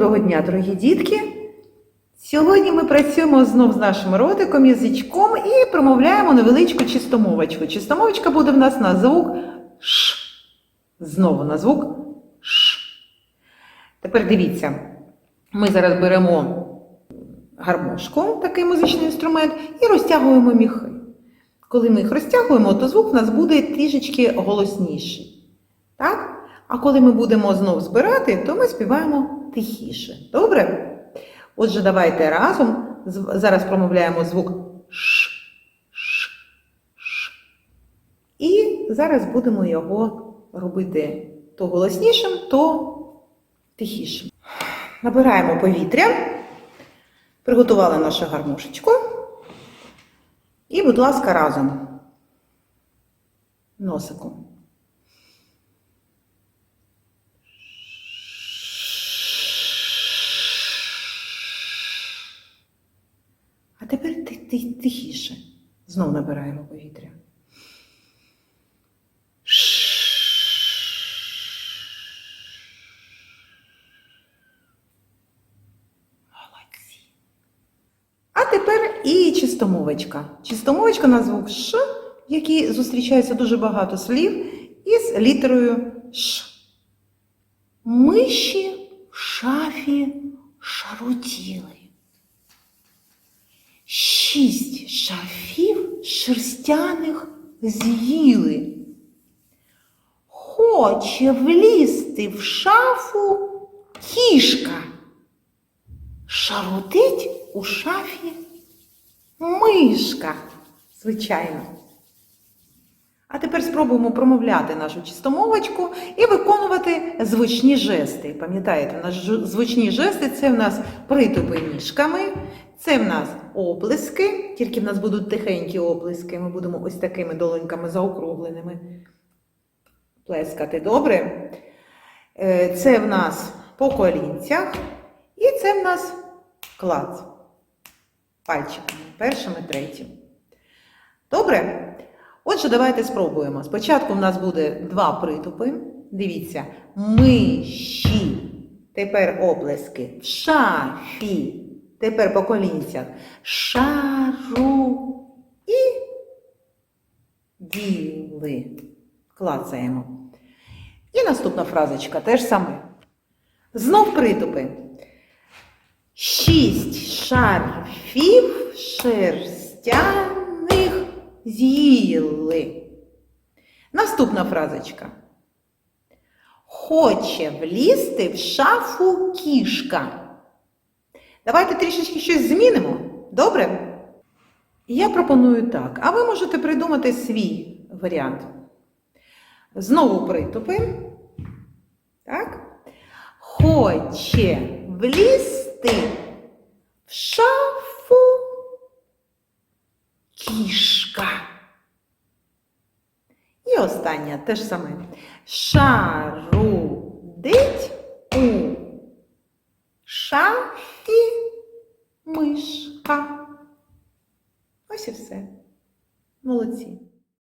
Доброго дня, дорогі дітки! Сьогодні ми працюємо знов з нашим ротиком, язичком і промовляємо невеличку чистомовочку. Чистомовочка буде в нас на звук Ш. Знову на звук Ш. Тепер дивіться, ми зараз беремо гармошку, такий музичний інструмент, і розтягуємо міхи. Коли ми їх розтягуємо, то звук у нас буде трішечки голосніший. Так? А коли ми будемо знов збирати, то ми співаємо тихіше. Добре? Отже, давайте разом зараз промовляємо звук Ш, Ш, Ш. І зараз будемо його робити то голоснішим, то тихішим. Набираємо повітря, приготували нашу гармошечку. І, будь ласка, разом. Носиком. Тепер ти, ти, тихіше. Знов набираємо повітря. Молодці. А тепер і чистомовочка. Чистомовочка на звук Ш, в якій зустрічається дуже багато слів, із літерою Ш. Миші в шафі шарутіли. Шість шафів шерстяних з'їли. Хоче влізти в шафу кішка. Шарутить у шафі мишка, звичайно. Тепер спробуємо промовляти нашу чистомовочку і виконувати звучні жести. Пам'ятаєте, у нас звучні жести це в нас притупи ніжками, це в нас оплески, тільки в нас будуть тихенькі оплески. Ми будемо ось такими долоньками заокругленими плескати. Добре? Е, Це в нас по колінцях, і це в нас клац. Пальчиками, першим і третім. Добре? Отже, давайте спробуємо. Спочатку в нас буде два притупи. Дивіться, миші. Тепер оплески. Шафі. Тепер по колінцях. Шару і діли. Клацаємо. І наступна фразочка теж саме. Знов притупи. Шість шарфів шерстяних з'їли. Наступна фразочка. Хоче влізти в шафу кішка. Давайте трішечки щось змінимо. Добре? Я пропоную так. А ви можете придумати свій варіант. Знову притупи. Так? Хоче влізти останнє те ж саме. Шарудить у шафі мишка. Ось і все. Молодці.